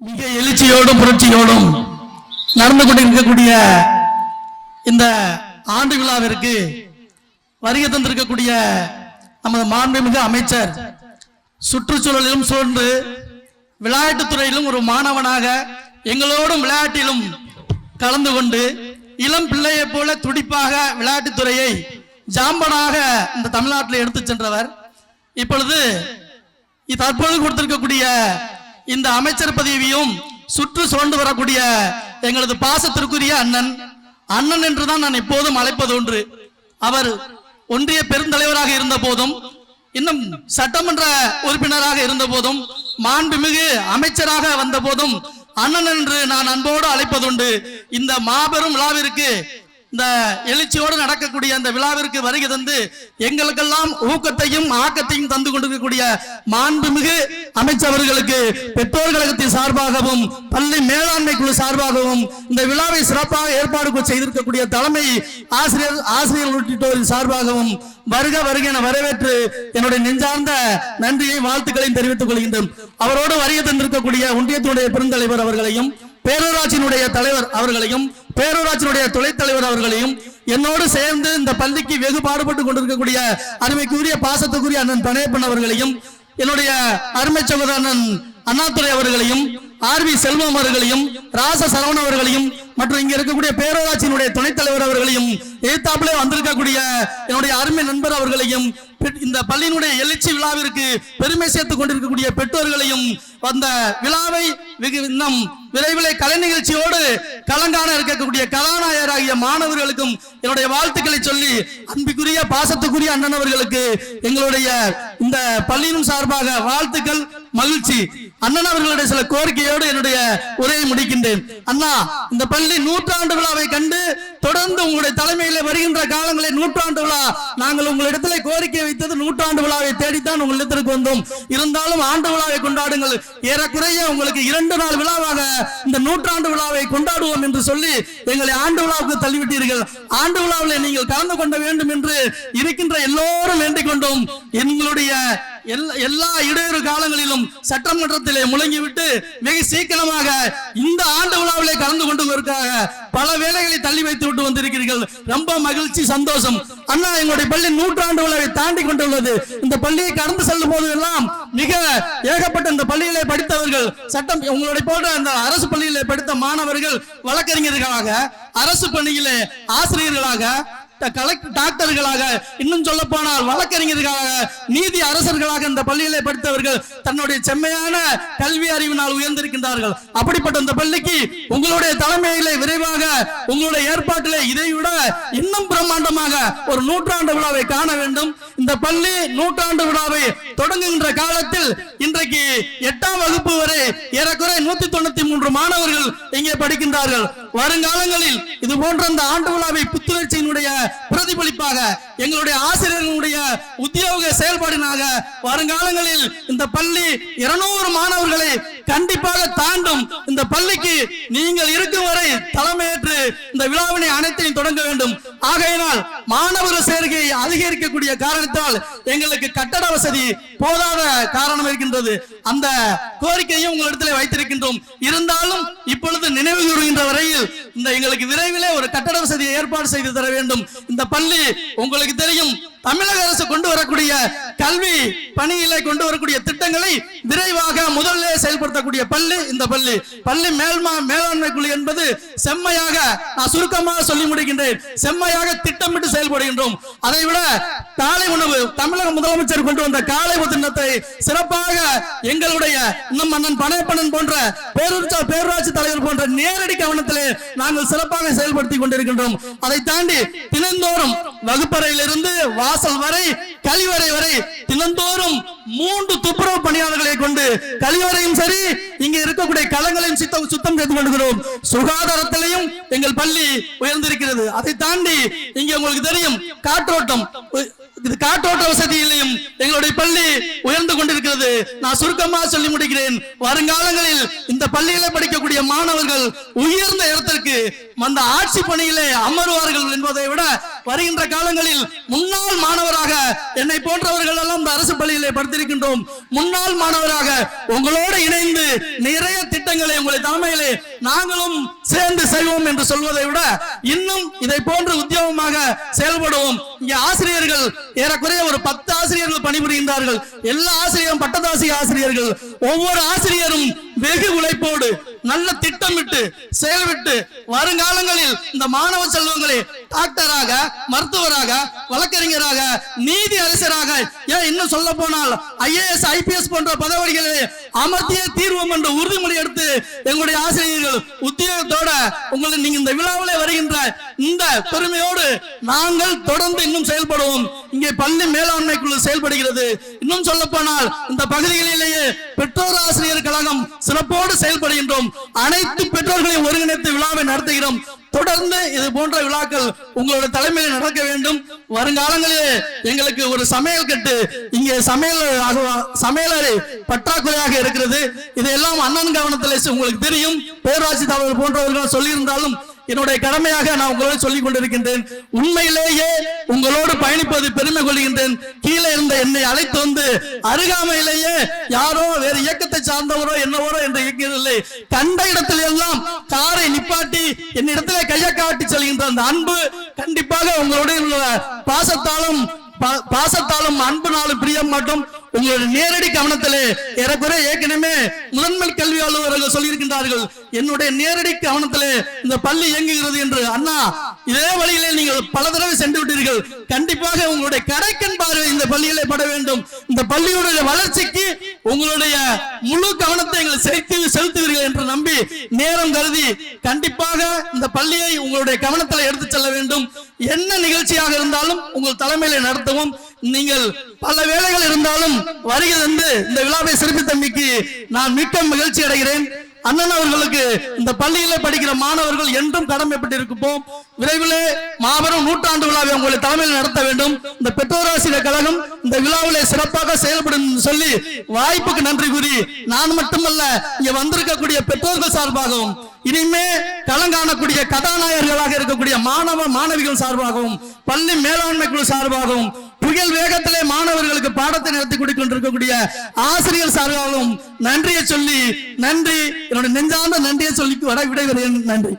மிக எழுச்சியோடும் புரட்சியோடும் நடந்து கொண்டிருக்கக்கூடிய இந்த ஆண்டு விழாவிற்கு வருகை தந்திருக்கக்கூடிய நமது மாண்புமிகு அமைச்சர் சுற்றுச்சூழலிலும் சூழ்ந்து விளையாட்டுத் துறையிலும் ஒரு மாணவனாக எங்களோடும் விளையாட்டிலும் கலந்து கொண்டு இளம் பிள்ளையைப் போல துடிப்பாக விளையாட்டுத் துறையை ஜாம்பனாக இந்த தமிழ்நாட்டில் எடுத்துச் சென்றவர். இப்பொழுது தற்பொழுது தற்போது கொடுத்திருக்கக்கூடிய இந்த அமைச்சர் பதவியும் சுற்று சுழண்டு வரக்கூடிய எங்களது பாசத்திற்குரிய அண்ணன் அண்ணன் என்றுதான் நான் எப்போதும் அழைப்பது ஒன்று. அவர் ஒன்றிய பெருந்தலைவராக இருந்த போதும் இன்னும் சட்டமன்ற உறுப்பினராக இருந்த போதும் மாண்புமிகு அமைச்சராக வந்த போதும் அண்ணன் என்று நான் அன்போடு அழைப்பதுண்டு இந்த மாபெரும் விழாவிற்கு இந்த எழுச்சியோடு நடக்கக்கூடிய அந்த விழாவிற்கு வருகை தந்து எங்களுக்கெல்லாம் ஊக்கத்தையும் ஆக்கத்தையும் தந்து கொண்டிருக்கக்கூடிய மாண்புமிகு அமைச்சவர்களுக்கு பெற்றோர் கழகத்தின் சார்பாகவும் பள்ளி மேலாண்மை குழு சார்பாகவும் இந்த விழாவை சிறப்பாக ஏற்பாடு செய்திருக்கக்கூடிய தலைமை ஆசிரியர் ஆசிரியர் உள்ளிட்டோரின் சார்பாகவும் வருக வருக என வரவேற்று என்னுடைய நெஞ்சார்ந்த நன்றியை வாழ்த்துக்களையும் தெரிவித்துக் கொள்கின்றோம். அவரோடு வருகை தந்திருக்கக்கூடிய ஒன்றியத்தினுடைய பெருந்தலைவர் அவர்களையும் பேரூராட்சியினுடைய தலைவர் அவர்களையும் பேரூராட்சியினுடைய துணைத் தலைவர் அவர்களையும் என்னோடு சேர்ந்து இந்த பள்ளிக்கு வெகு பாடுபட்டு கொண்டிருக்கக்கூடிய அருமைக்குரிய பாசத்துக்குரிய அண்ணன் பணையப்பன் அவர்களையும் என்னுடைய அருமை சகோதரன் அண்ணாதுரை அவர்களையும் ஆர் வி செல்வம் அவர்களையும் ராச சரவணவர்களையும் மற்றும் இங்க இருக்கக்கூடிய பேரூராட்சியினுடைய துணைத் தலைவர் அவர்களையும் எதிர்த்தாப்பிலே வந்திருக்கக்கூடிய என்னுடைய அருமை நண்பர் அவர்களையும் இந்த பள்ளியினுடைய எழுச்சி விழாவிற்கு பெருமை சேர்த்துக் கொண்டிருக்கக்கூடிய பெற்றோர்களையும் அந்த விழாவை இன்னும் விரைவிலே கலை நிகழ்ச்சியோடு கலங்கான இருக்கக்கூடிய கதாநாயகராகிய மாணவர்களுக்கும் என்னுடைய வாழ்த்துக்களை சொல்லி அன்புக்குரிய பாசத்துக்குரிய அண்ணன் அவர்களுக்கு எங்களுடைய இந்த பள்ளியின் சார்பாக வாழ்த்துக்கள் மகிழ்ச்சி. அண்ணன் அவர்களுடைய சில கோரிக்கையோடு என்னுடைய உரையை முடிக்கின்றேன். அண்ணா இந்த பள்ளி நூற்றாண்டு விழாவை கண்டு தொடர்ந்து உங்களுடைய தலைமையில வருகின்ற காலங்களில் நூற்றாண்டு விழா நாங்கள் உங்களிடத்தில் கோரிக்கை வைத்தது நூற்றாண்டு விழாவை தேடித்தான் உங்களிடத்திற்கு வந்தோம். இருந்தாலும் ஆண்டு விழாவை கொண்டாடுங்கள். ஏறக்குறைய உங்களுக்கு இரண்டு நாள் விழாவாக இந்த நூற்றாண்டு விழாவை கொண்டாடுவோம் என்று சொல்லி எங்களை ஆண்டு விழாவுக்கு தள்ளிவிட்டீர்கள். ஆண்டு விழாவில் நீங்கள் கலந்து கொள்ள வேண்டும் என்று இருக்கின்ற எல்லோரும் வேண்டிக் கொண்டோம். எங்களுடைய எல்லா- எல்லா இடையூறு காலங்களிலும் சட்டமன்றத்திலே முழங்கிவிட்டு மிக சீக்கிரமாக இந்த ஆண்டு விழாவிலே கலந்து கொண்டுவதற்காக பல வேலைகளை தள்ளி வைத்து விட்டு வந்திருக்கிறீர்கள். ரொம்ப மகிழ்ச்சி சந்தோஷம். அண்ணா எங்களுடைய பள்ளி நூற்றாண்டு விழாவை தாண்டி கொண்டுள்ளது. இந்த பள்ளியை கடந்து செல்லும் போது எல்லாம் மிக ஏகப்பட்ட இந்த பள்ளியிலே படித்தவர்கள் சட்டம் உங்களுடைய போன்ற அந்த அரசு பள்ளியிலே படித்த மாணவர்கள் வழக்கறிஞர்களாக அரசு பணியிலே ஆசிரியர்களாக டாக்டர்களாக இன்னும் சொல்ல போனால் வழக்கறிஞர்களாக நீதி அரசர்களாக இந்த பள்ளியிலே படித்தவர்கள் தன்னுடைய செம்மையான கல்வி அறிவினால் உயர்ந்திருக்கின்றார்கள். அப்படிப்பட்ட இந்த பள்ளிக்கு உங்களுடைய தலைமையிலே விரைவாக உங்களுடைய ஏற்பாட்டிலே இதை விட இன்னும் பிரம்மாண்டமாக ஒரு நூற்றாண்டு விழாவை காண வேண்டும். இந்த பள்ளி நூற்றாண்டு விழாவை தொடங்குகின்ற காலத்தில் இன்றைக்கு எட்டாம் வகுப்பு வரை ஏறக்குறை நூத்தி தொண்ணூத்தி மூன்று மாணவர்கள் இங்கே படிக்கின்றார்கள். வருங்காலங்களில் இது போன்ற அந்த ஆண்டு விழாவை புத்துணர்ச்சியினுடைய பிரதிபலிப்பாக எங்களுடைய ஆசிரியர்களுடைய உத்தியோக செயல்பாடினாக வருங்காலங்களில் இந்த பள்ளி இருநூறு மாணவர்களை கண்டிப்பாக தாண்டும் இந்த பள்ளிக்கு நீங்கள் இருக்கும் வரை தலைமையேற்று இந்த விழாவினை அனைத்தையும் தொடங்க வேண்டும். ஆகையினால் மாணவர் சேர்க்கையை அதிகரிக்கக்கூடிய காரணத்தால் எங்களுக்கு கட்டட வசதி போதாத காரணம் இருக்கின்றது. அந்த கோரிக்கையும் உங்களிடத்தில் வைத்திருக்கின்றோம். இருந்தாலும் இப்பொழுது நினைவு கூறுகின்ற வரையில் இந்த எங்களுக்கு விரைவிலே ஒரு கட்டட வசதியை ஏற்பாடு செய்து தர வேண்டும். இந்த பள்ளி உங்களுக்கு தெரியும் தமிழக அரசு கொண்டு வரக்கூடிய கல்வி பணியிலே கொண்டு வரக்கூடிய திட்டங்களை விரைவாக முதல்ல செயல்படுத்தக்கூடிய பள்ளி இந்த பள்ளி. பள்ளி மேல்மா மேலாண்மை குழு என்பது செம்மையாக நான் சுருக்கமாக சொல்லி முடிக்கின்றேன். செம்மையாக திட்டமிட்டு செயல்படுகின்றோம். அதை விட காலை உணவு தமிழக முதலமைச்சர் கொண்டு வந்த காலை திட்டத்தை சிறப்பாக எங்களுடைய இன்னும் அண்ணன் பனையப்பண்ணன் போன்ற பேரூர்ச்சா பேரூராட்சி தலைவர் போன்ற நேரடி கவனத்திலே நாங்கள் சிறப்பாக செயல்படுத்தி கொண்டிருக்கின்றோம். அதை தாண்டி தினந்தோறும் வகுப்பறையிலிருந்து வாசல் வரை கழிவறை வரை தினந்தோறும் மூன்று துப்புரவு பணியாளர்களை கொண்டு கழிவறையும் சரி இங்க இருக்கக்கூடிய களங்களையும் சுத்தம் சுத்தம் செய்து கொண்டுகிறோம் சுகாதாரத்திலையும் எங்கள் பள்ளி உயர்ந்திருக்கிறது. அதை தாண்டி இங்க உங்களுக்கு தெரியும் காற்றோட்டம் இது காற்றோட்ட வசதியிலையும் எங்களுடைய பள்ளி உயர்ந்து கொண்டிருக்கிறது. நான் சுருக்கமா சொல்லி முடிக்கிறேன். வருங்காலங்களில் இந்த பள்ளியில படிக்கக்கூடிய மாணவர்கள் உயர்ந்த இடத்திற்கு அந்த ஆட்சி பணியிலே அமருவார்கள் என்பதை விட வருகின்ற காலங்களில் முன்னாள் மாணவராக என்னை போன்றவர்கள் எல்லாம் இந்த அரசு பள்ளியிலே படுத்திருக்கின்றோம். முன்னாள் மாணவராக உங்களோடு இணைந்து நிறைய திட்டங்களை உங்களை தலைமையிலே நாங்களும் சேர்ந்து செய்வோம் என்று சொல்வதை விட இன்னும் இதை போன்று உத்தியோகமாக செயல்படுவோம். இங்க ஆசிரியர்கள் ஏறக்குறைய ஒரு பத்து ஆசிரியர்கள் பணிபுரிகின்றார்கள். எல்லா ஆசிரியரும் பட்டதாசி ஆசிரியர்கள். ஒவ்வொரு ஆசிரியரும் வெகு உழைப்போடு நல்ல திட்டமிட்டு செயல்விட்டு வருங்காலங்களில் இந்த மாணவ செல்வங்களை டாக்டராக மருத்துவராக வழக்கறிஞராக நீதி அரசராக. ஏன் இன்னும் சொல்ல போனால் ஐஏஎஸ் ஐபிஎஸ் போன்ற பதவிகளை அமர்த்திய தீர்வம் என்ற உறுதிமொழி எடுத்து எங்களுடைய ஆசிரியர்கள் உத்தியோகத்தோட உங்களை நீங்க இந்த விழாவிலே வருகின்ற இந்த பெருமையோடு நாங்கள் தொடர்ந்து இன்னும் செயல்படுவோம். இங்கே பள்ளி மேலாண்மை குழு செயல்படுகிறது. இன்னும் சொல்ல போனால் இந்த பகுதிகளிலேயே பெற்றோர் ஆசிரியர் கழகம் சிறப்போடு செயல்படுகின்றோம். அனைத்து பெற்றோர்களையும் ஒருங்கிணைத்து விழாவை நடத்துகிறோம். தொடர்ந்து இது போன்ற விழாக்கள் உங்களோட தலைமையில் நடக்க வேண்டும். வருங்காலங்களிலே எங்களுக்கு ஒரு சமையல் கட்டு இங்கே சமையல் சமையலறை பற்றாக்குறையாக இருக்கிறது. இதையெல்லாம் அண்ணன் கவனத்தில் உங்களுக்கு தெரியும். பேராட்சி தலைவர் போன்றவர்கள் சொல்லியிருந்தாலும் என்னுடைய கடமையாக நான் உங்களோடு சொல்லிக் கொண்டிருக்கின்றேன். உண்மையிலேயே உங்களோடு பயணிப்பது பெருமை கொள்கின்றேன். கீழே இருந்த என்னை அழைத்து வந்து அருகாமையிலேயே யாரோ வேறு இயக்கத்தை சார்ந்தவரோ என்னவரோ என்று இயக்கவில்லை கண்ட இடத்தில் எல்லாம் காரை நிப்பாட்டி என்னிடத்திலே கையை காட்டி செல்கின்ற அந்த அன்பு கண்டிப்பாக உங்களுடைய பாசத்தாலும் பாசத்தாலும் பா- பாசத்தாலும் பிரியம் மட்டும். உங்களுடைய நேரடி கவனத்திலே ஏறக்குறைய ஏற்கனவே முதன்மை கல்வி அலுவலர்கள் சொல்லியிருக்கின்றார்கள். என்னுடைய நேரடி கவனத்திலே இந்த பள்ளி இயங்குகிறது என்று. அண்ணா இதே வழியிலே நீங்கள் பல தடவை சென்று விட்டீர்கள். கண்டிப்பாக உங்களுடைய கடைக்கண் பார்வை இந்த பள்ளியிலே பட வேண்டும். இந்த பள்ளியுடைய வளர்ச்சிக்கு உங்களுடைய முழு கவனத்தை எங்களை செலுத்தி செலுத்துவீர்கள் என்று நம்பி நேரம் கருதி கண்டிப்பாக இந்த பள்ளியை உங்களுடைய கவனத்தில் எடுத்து செல்ல வேண்டும். என்ன நிகழ்ச்சியாக இருந்தாலும் உங்கள் தலைமையில நடத்தவும் நீங்கள் பல வேலைகள் இருந்தாலும் வருகை இந்த விழாவை சிறப்பித்தமைக்கு நான் மிக்க மகிழ்ச்சி அடைகிறேன். அண்ணன் அவர்களுக்கு இந்த பள்ளியில படிக்கிற மாணவர்கள் என்றும் கடமைப்பட்டிருப்போம் விரைவிலே மாபெரும் நூற்றாண்டு விழாவை உங்களை தலைமையில் நடத்த வேண்டும். இந்த பெற்றோராசிரியர் கழகம் இந்த விழாவிலே சிறப்பாக செயல்படும் என்று சொல்லி வாய்ப்புக்கு நன்றி கூறி நான் மட்டுமல்ல இங்க வந்திருக்கக்கூடிய பெற்றோர்கள் சார்பாகவும் இனிமே களங்காணக்கூடிய கதாநாயகர்களாக இருக்கக்கூடிய மாணவ மாணவிகள் சார்பாகவும் பள்ளி மேலாண்மை குழு சார்பாகவும் புயல் வேகத்திலே மாணவர்களுக்கு பாடத்தை நடத்தி கொடுக்கொண்டிருக்கக்கூடிய ஆசிரியர் சார்பாகவும் நன்றியை சொல்லி நன்றி என்னோட நெஞ்சார்ந்த நன்றியை சொல்லி வட விடைபெறுகிறேன். நன்றி.